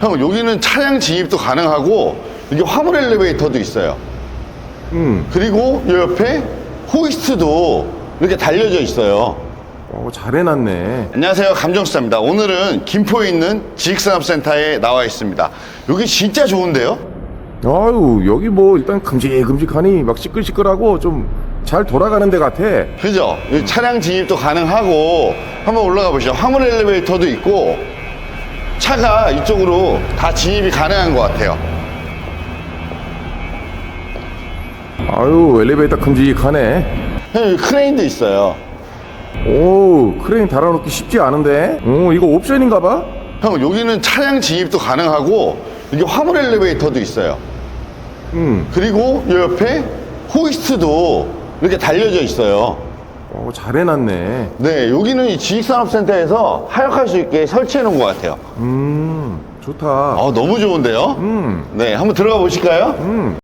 형 여기는 차량 진입도 가능하고 이게 화물 엘리베이터도 있어요. 음, 그리고 이 옆에 호이스트도 이렇게 달려져 있어요. 어, 잘 해놨네. 안녕하세요 감정수사입니다. 오늘은 김포에 있는 지익산업센터에 나와 있습니다. 여기 진짜 좋은데요? 아유, 여기 뭐 일단 큼직큼직하니 막 시끌시끌하고 좀 잘 돌아가는 데 같아. 그죠? 여기 차량 진입도 가능하고 한번 올라가 보시죠. 화물 엘리베이터도 있고 차가 이쪽으로 다 진입이 가능한 것 같아요. 아유, 엘리베이터 큼직하네. 형, 여기 크레인도 있어요. 오, 크레인 달아놓기 쉽지 않은데? 오, 이거 옵션인가 봐? 형 여기는 차량 진입도 가능하고 이게 화물 엘리베이터도 있어요. 음, 그리고 이 옆에 호이스트도 이렇게 달려져 있어요. 어, 잘 해놨네. 네, 여기는 이 지식산업센터에서 하역할 수 있게 설치해 놓은 것 같아요. 음, 좋다. 아, 너무 좋은데요? 음, 네, 한번 들어가 보실까요? 음.